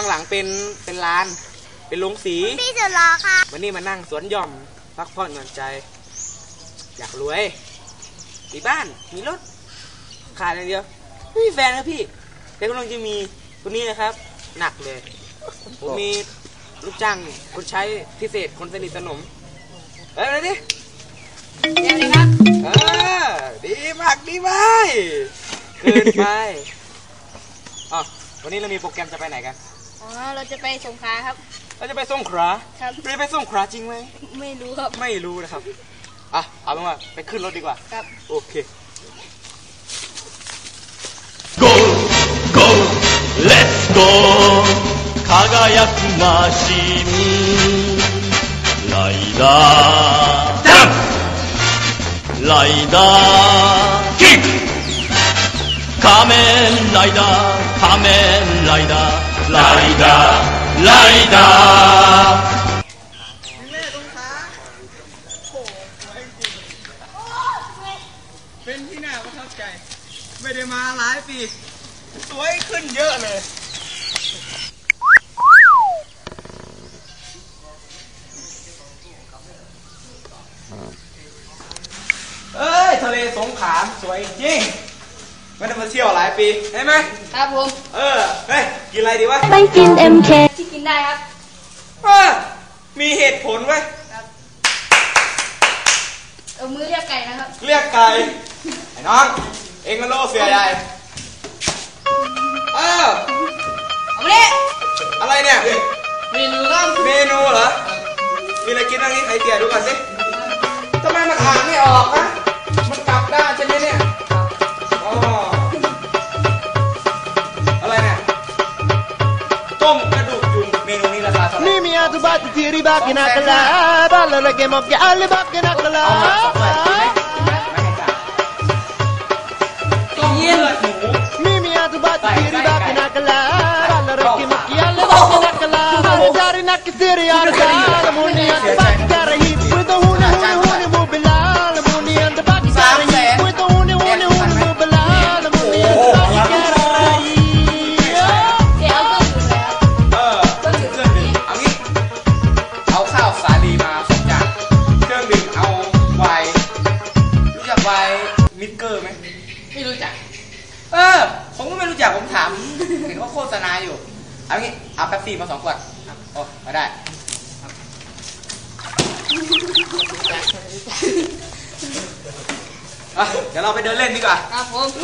ข้างหลังข้างหลังเป็นเป็นลาน เป็นโรงสี พี่สุดรอค่ะ วันนี้มานั่งสวนหย่อมพักผ่อนหย่อนใจ อยากรวย มีบ้าน มีรถ ขาดอย่างเดียวไม่มีแฟนครับพี่ แต่กำลังจะมีคนนี้นะครับ หนักเลย ผมมีลูกจ้างคนใช้พิเศษคนสนิทสนม เอ้ยอะไรดิเดี๋ยวเลยครับ เออ ดีมากดีมากเกินไปอ๋อวันนี้เรามีโปรแกรมจะไปไหนกัน อ๋อ เราจะไปสงขลาครับ เราจะไปส่งขลา ครับ เราจะไปส่งขลาจริงไหม ไม่รู้ครับ ไม่รู้นะครับ อ่ะ เอาเป็นว่าไปขึ้นรถดีกว่า ครับ โอเค ゴーゴーレッツゴー輝くマシンライダーダンライダーキック仮面ライダー仮面ライダー ไลดาไลดาเป็นที่น่าปรับใจ ไม่ได้มาหลายปี สวยขึ้นเยอะเลยเอ้ย ทะเลสงขามสวยจริง ไม่ได้มาเที่ยวหลายปีใช่ไหมครับผม เออเฮ้ยกินอะไรดีวะไปกิน MK ที่กินได้ครับเออมีเหตุผลไว้ยเอามือเรียกไก่นะครับเรียกไก่ไอ้น้องเอ็งก็โลเสียใหญ่เออเอามาดิอะไรเนี่ย เมนูครับเมนูเหรอ มีอะไรกินบ้างนี่ไข่เตี๋ยดูก่อนสิ ไหร่ Mimi atu bati tiri baki nakala Balla lagi mokki alli baki nakala เอามาสองแบบกินไห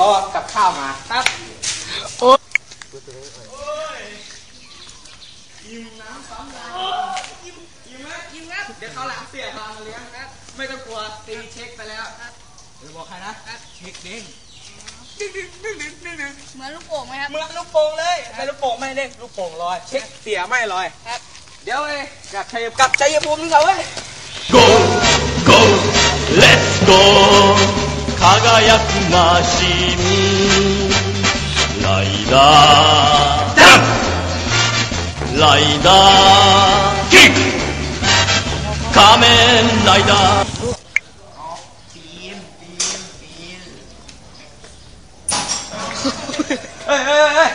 รอกับข้าวมาครับโอ้อิ่มน้ำสามล้ำอิ่มอิ่มนะอิ่มนะเดี๋ยวเขาหลังเสียพามาเลี้ยงครับไม่ต้องกลัวตีเช็คไปแล้วเดี๋ยวบอกใครนะเช็คเด้งดึงดึงดึงดึงดึงดึงเหมือนลูกโป่งไหมครับเหมือนลูกโป่งเลยไม่ลูกโป่งไม่เด้งลูกโป่งลอย เช็คเสียไม่ลอยครับเดี๋ยวไลยกับชัยกับชัยภูมินึงเขาไว้ go go let's go 輝くマシンライダーダンライダーキック仮面ライダー เฮ้ยเฮ้ยเฮ้ยเฮ้ย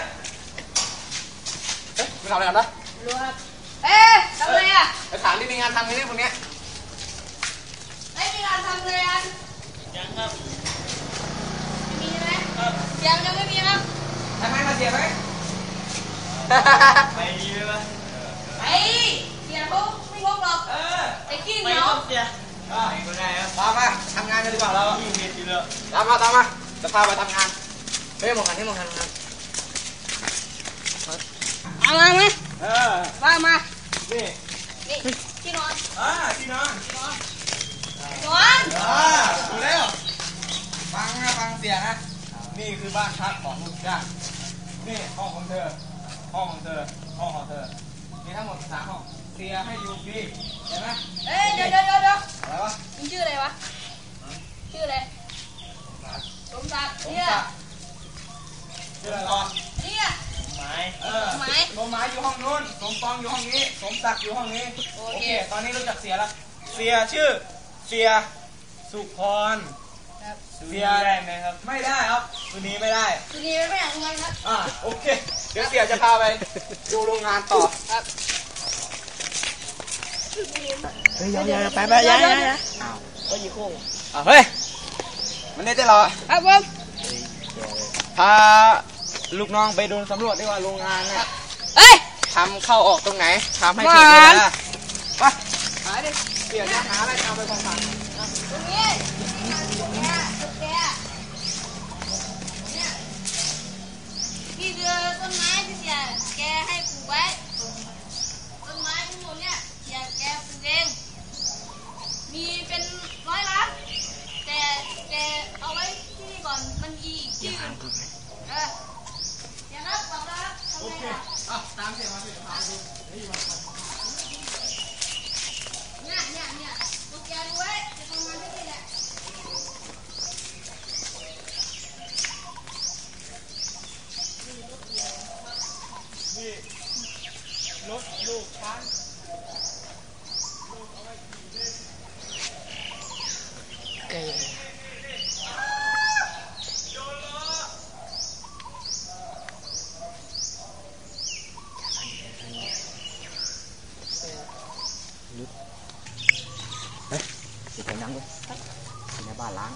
ไปทำอะไรกันนะ รู้ครับ เอ๊ะทำอะไรอ่ะ ไปถามที่มีงานทำไงเนี่ยพวกเนี้ย ยงยังไม่มีครับทำไมมาเสียไหมไอ้เสียงเขาไม่งกหรอกเออไอ้ขี้เหนียวอะตามมาทำงานกันดีกว่าเราตามมาตามมาจะพาไปทำงานเฮ้ยมองกันให้มองกันมองกันเอามาไหมเออว่ามานี่นี่ที่นอนอ่าที่นอนนอนอ่าดูแล้วฟังนะฟังเสียงนะ นี่คือบ้านพักของลูกจ้างนี่ห้องของเธอ ห้องของเธอ ห้องของเธอ มีทั้งหมดสามห้องเสียให้อยู่ฟรีเห็นไหมเอ้ยเดี๋ยวเดี๋ยวเดี๋ยวเดี๋ยวอะไรวะมึงชื่ออะไรวะ ชื่ออะไรสมศักดิ์สมเนี่ยศักดิ์ชื่ออะไรก่อนเนี่ยเออไหมสมหมายอยู่ห้องนู้น สมปองอยู่ห้องนี้ สมศักดิ์อยู่ห้องนี้ โอโอเคเค ตอนนี้รู้จักเสียแล้วเสียชื่อ เสียสุพรครับเสียได้ไหมครับ ไม่ได้ครับ คืนนี้ไม่ได้คืนนี้ไม่อยากทำงานครับอ่าโอเค เดี๋ยวเสียจะพาไป ดูโรงงานต่อครับเฮ้ยอย่าไปไปอย่าอย่าอย่าก็ยีโค้งอะเฮ้ย มันได้แต่เราครับผมพาลูกน้องไปดูสำรวจดีกว่าโรงงานเนี่ยเอ้ยทำเข้าออกตรงไหนทำให้ถูกเวหวานลาไปหาดิเปลี่ยนจะหาอะไรทำไปของฟังตรงนี้ตุ๊กแกตุ๊กแกเนี่ย นี่คือต้นไม้ที่เสียแกให้ปลูกไว้ ต้นไม้ทั้งหมดเนี่ยเสียแกปลูกเอง มีเป็นร้อยล้านแต่แกเอาไว้ที่นี่ก่อน มันมีอีกที่อื่นเออเดี๋ยวนะบอกแล้วครับทำไงอะอะตามเสียงมาสิพาไปดูเนี่ยเนี่ยเนี่ยตุ๊กแกดูไว้จะทำงานที่นี่แหละ รถลูกช้าง สิไปนั่งเลย ในบ้านล้าง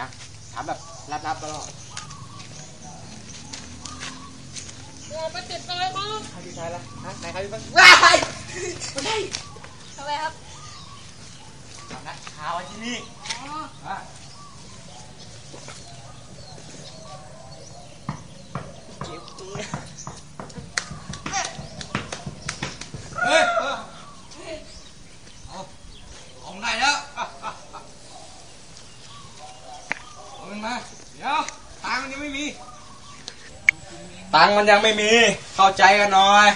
นะถามแบบรับๆตลอดไปติดอะไรบ้างใครที่ใช้ละฮะไหนใครที่บ้างว้ายไม่ใช่ทำไมครับทำนะหาไว้ที่นี่อ๋ออะเก็บตรงนี้เฮ้ยเออเอาเอาได้แล้วอะอะอะเอาเงินมาเดี๋ยวตังค์มันยังไม่มี ตังค์มันยังไม่มี เข้าใจกันหน่อย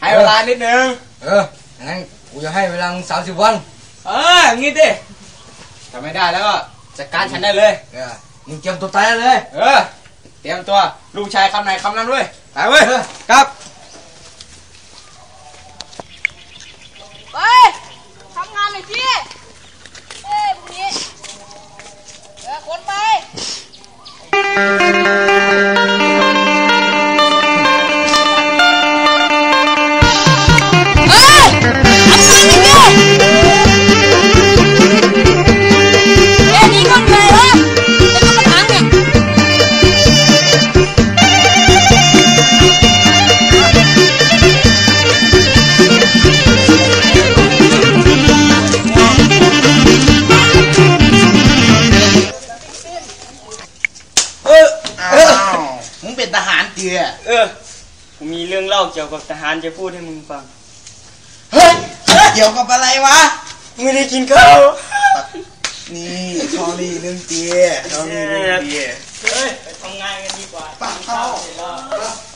ให้เวลานิดนึง เอองั้นกูจะให้เวลาสามสิบวัน เอออย่างงี้ดิถ้าไม่ได้แล้วก็จัดการฉันได้เลย เออมึงเตรียมตัวตายเลย เออ เตรียมตัวลูกชายคำไหนคำนั้นด้วยไปเว้ยครับ เป็นทหารเตี๋ยเออกูมีเรื่องเล่าเกี่ยวกับทหารจะพูดให้มึงฟัง เฮ้ยเกี่ยวกับอะไรวะ ไม่ได้กินข้าว นี่ชอรี่เรื่องเตี๋ยชอรี่เรื่องเตี๋ยเฮ้ย ไปทำงานกันดีกว่าปากเข้าเสร็จแล้ว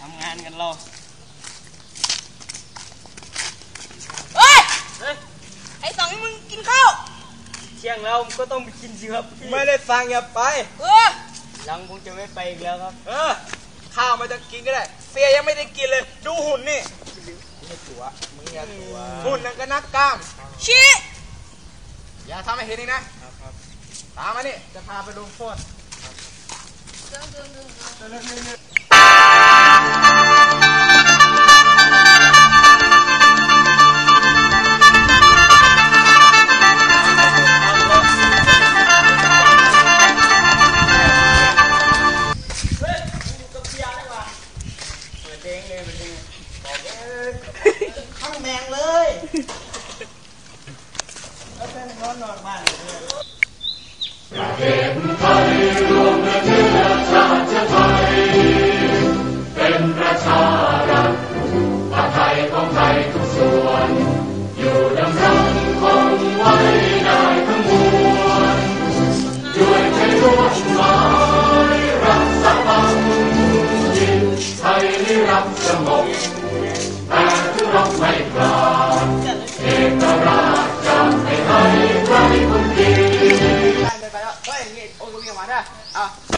ทำงานกันเราเฮ้ยไอ้สองนี่มึงกินข้าว เที่ยงแล้วก็ต้องไปกินสิครับไม่ได้ฟังอย่าไป เออ หลังคงจะไม่ไปอีกแล้วครับเออข้าวมาจะกินก็ได้ เสียยังไม่ได้กินเลย ดูหุ่นนี่ไม่ตัวมึงอย่าตัวหุ่นนั่นก็นักกล้าม ชี้อย่าทำให้เห็นอีกนะตามมานี่จะพาไปดูโทษเ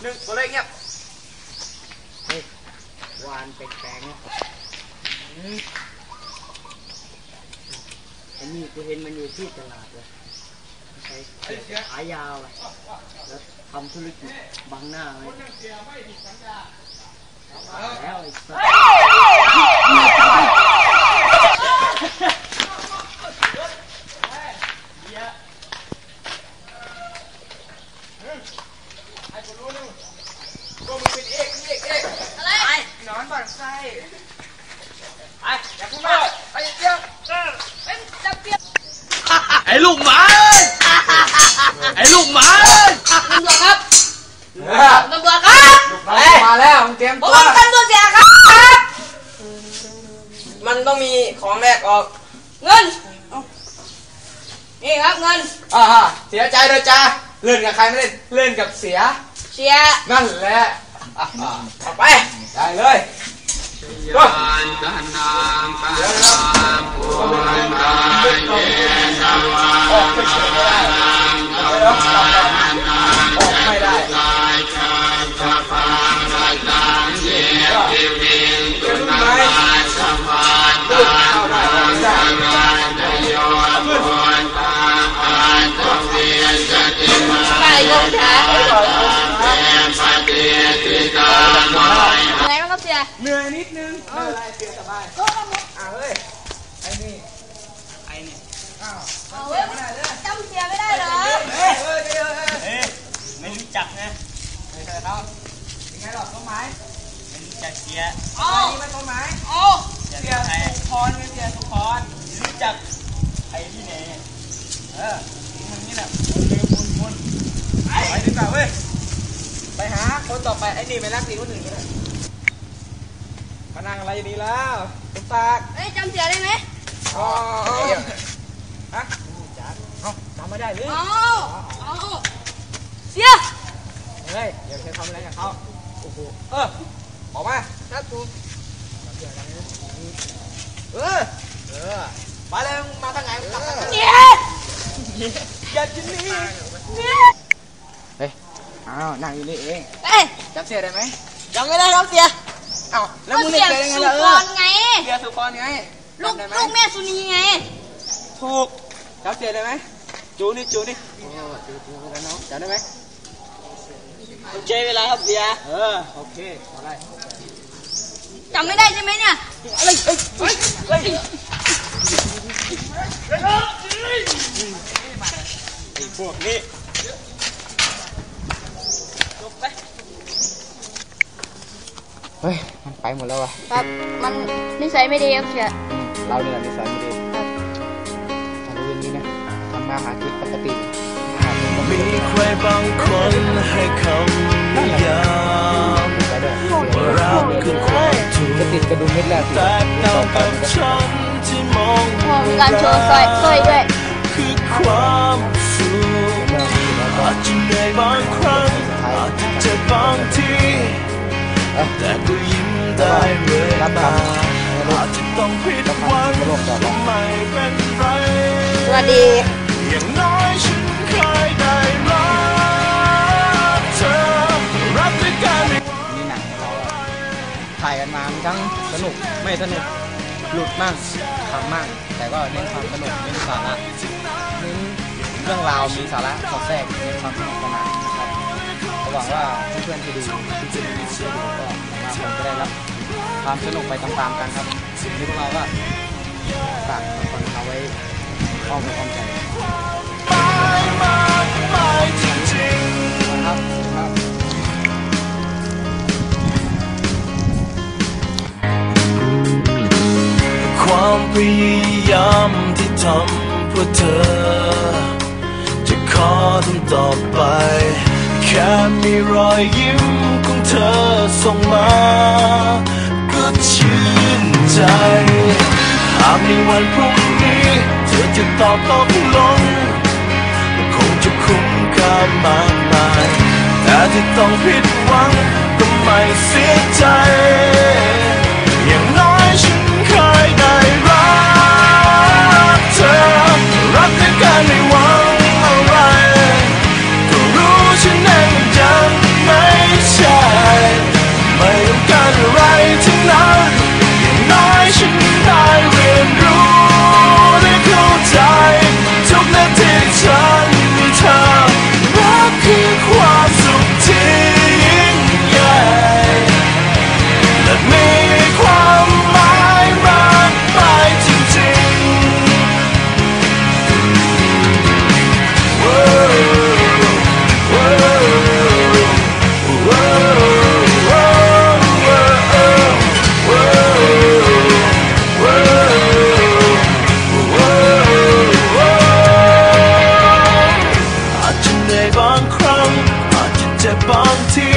หนึ่งตัวเล็กเงี้ยหวานแปลงๆอันนี้กูเห็นมันอยู่ที่ตลาดเลยใช้ขายาวอะแล้วทำธุรกิจบังหน้าไว้แล้วไอ้ ไส้ไอ้อย่าพูดมากไปเดี๋ยวเอ้ยจับเปียกไอ้ลูกหมาไอ้ลูกหมาตำรวจครับตำรวจครับมาแล้วมึงเตรียมผมตัวเป็นตำรวจเสียครับ มันต้องมีของแรกออกเงินเอานี่ครับเงินอ่าเสียใจเลยจ้าเล่นกับใครไม่เล่นเล่นกับเสีย เสียนั่นแหละอะอะเอาไปได้เลย ก็ออกไปเฉยไม่ได้ออกไม่ได้เป็นไหมพูดเข้าได้ออกไม่ได้ไปลงช้าไเสียสบายอะเฮ้ย ไอ้นี่ไอ้นี่อ้าวเอาเว้ยจำเสียไม่ได้เหรอเฮ้ยเฮ้ยเฮ้ยเฮ้ยไม่รู้จักนะไม่ใช่เขาเป็นไงหรอกต้นไม้ไม่รู้จักเสียเอานี่มันต้นไม้เอเสียสุพรไงเสียสุพรรู้จักไอ้ที่ไหนเออมันนี่แหละวนเร็ววนวนไปดีกว่าเว้ยไปหาคนต่อไปไอ้นี่ไปรักดีคนหนึ่งก็ได้ มานั่งอะไรดีแล้วตุ๊กตาเฮ้ยจำเสียได้ไหมอ๋อฮะจัดเอ้าจำไม่ได้หรือเอาเอาเสียเฮ้ยอย่าไปทำอะไรกับเขาโอ้โหเออออกมาครับผมเออเออไปเลยมึงมาทางไหนมึงกลับทางไหนเนี่ยอย่าจะหนีเนี่ยเฮ้ยอ้าวนั่งอยู่นี่เองเอ้ยจำเสียได้ไหมจำไม่ได้ครับเสียเอ้าแล้วมึงเสีเรียกเสียได้ไงสุล่ะพเออรไงเสียสุพรไงลูกจำได้ไหมลูกแม่สุนีไง ถูกจำเสียได้ไหมจูนี่จูนี่โอ้จูจูแล้วน้องจำได้ไหมใช้เวลาครับเสียเออโอเคเอาได้จำไม่ได้ใช่ไหมเนี่ยอะไรเอ้ยเฮ้ยเฮ้ยไอ้พวกนี้ลงไปเฮ้ยมัน ไปหมดแล้ววะครับ มันนิสัยไม่ดีครับเสียเราเนี่ยนิสัยไม่ดีมาดูอย่างนี้นะทำมาหากินปกติหาเป็นปกมีติใครบางคนให้คำนิยามไปด้วยว่าเราคือความถูกจะติดกระดุมเม็ดแรกแตกต่างกับฉันที่มองพอมีการโชว์สร้อยสร้อยด้วยคือความสุขอาจจะเหนื่อยบางครั้งอาจจะเจ็บบางที แต่ก็ยิ้มได้เรื่อยมาอาจจะต้องผิดหวังก็ไม่เป็นไรสวัสดีอย่างน้อยฉันเคยได้รักเธอรักด้วยกันนี่หนังเราอะถ่ายกันมาทั้งสนุกไม่สนุกหลุดมั่งขำมั่งแต่ก็เน้นความสนุกเน้นสาระเน้นเรื่องราวมีสาระสอดแทรกเน้นความสนุกสนาน หวังว่าเพื่อนๆที่ดูที่ดูที่ดูก็หวังว่าคงจะได้รับความสนุกไปตามๆกันครับนี่พวกเราก็ฝากคนเอาไว้อ้อมอกอ้อมใจไปมากมายจริงนะครับครับความพยายามที่ทำเพื่อเธอ จะขอทำต่อไป ค่มีรอยยิ้มของเธอส่งมา ก็ชื่นใจ หากในวันพรุ่งนี้ เธอจะตอบตกลงคงจะคุ้มค่ามากมาย แต่ที่ต้องผิดหวังก็ไม่เสียใจ up on